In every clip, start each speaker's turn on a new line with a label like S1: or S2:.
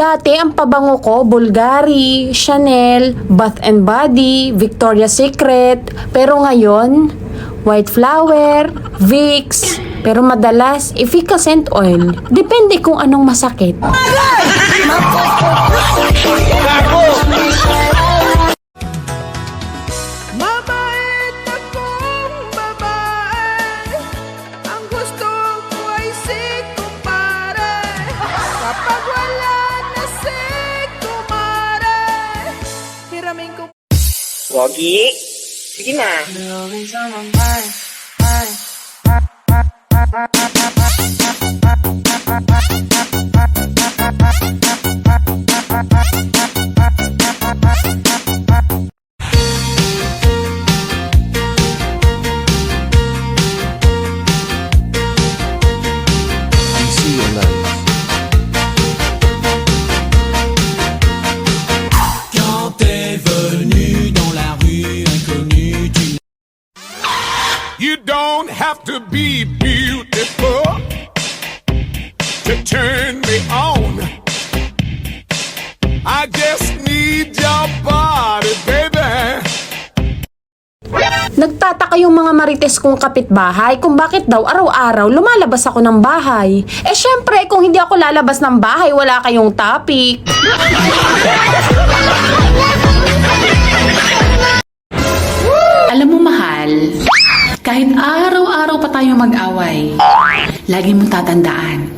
S1: Dati ang pabango ko, Bulgari, Chanel, Bath and Body, Victoria's Secret. Pero ngayon, White Flower, Vicks. Pero madalas, efficacent oil. Depende kung anong masakit.
S2: Mabait
S3: Pogi, sige na.
S4: Quand
S5: have to be beautiful to turn me on. I just need your body, baby.
S1: Nagtataka yung mga marites kong kapitbahay kung bakit daw araw-araw lumalabas ako ng bahay. Eh syempre, kung hindi ako lalabas ng bahay, wala kayong topic.
S6: Kahit araw-araw pa tayo mag-away, lagi mong tatandaan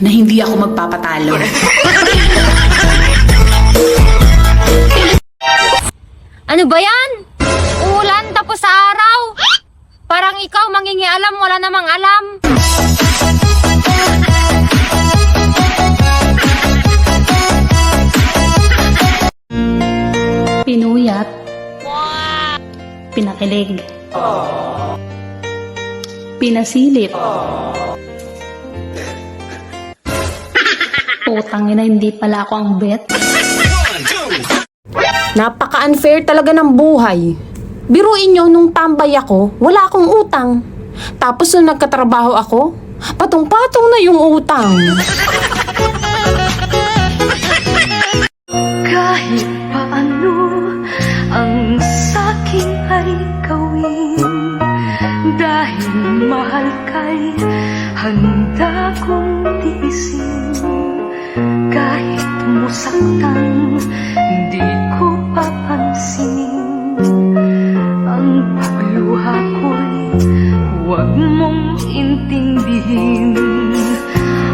S6: na hindi ako magpapatalo.
S7: Ano ba yan? Ulan tapos sa araw? Parang ikaw mangingi alam, wala namang alam.
S8: Pinuyat. Pinakilig. Pinasilip. Putang ina, hindi pala ako ang bet.
S1: Napaka-unfair talaga ng buhay. Biruin nyo nung tambay ako, wala akong utang. Tapos nung nagkatrabaho ako, patong-patong na yung utang.
S9: Kahit paano ang saking ay gawin mahal kay handa kong tiisin. Kahit musaktan, di ko papansinin. Ang pagluha ko'y huwag mong intindihin.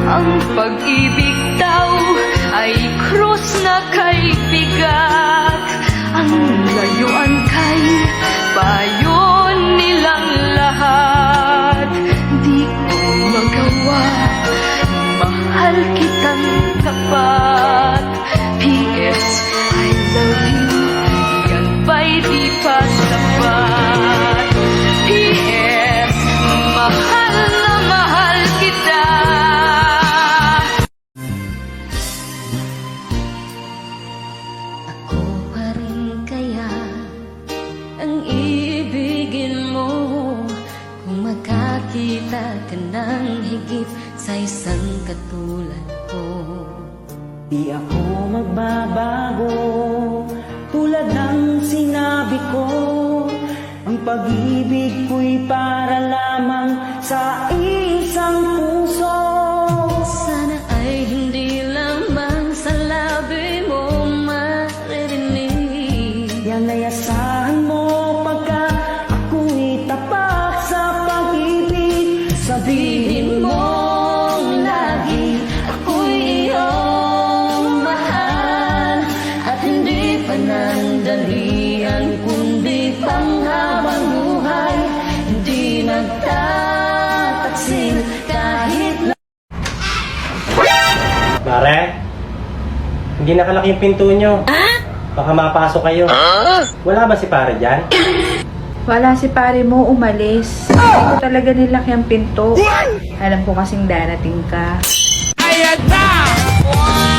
S9: Ang pag-ibig daw ay krus na kay mahal kitang tapat makakita ka ng higit sa isang katulad ko.
S10: Di ako magbabago Tulad ng sinabi ko. Ang pag-ibig ko'y para lamang sa isang Sabihin mo
S9: lagi ako'y iyong mahal At hindi panandalian kundi panghabang buhay Hindi magtataksil kahit
S11: Mare, hindi nakalaki yung pinto nyo. Baka mapasok kayo. Wala ba si pare dyan?
S12: Wala si pare mo umalis. Hindi ko talaga nilaki ang pinto. Alam ko kasing darating ka.
S2: Ayan na!
S5: Magaling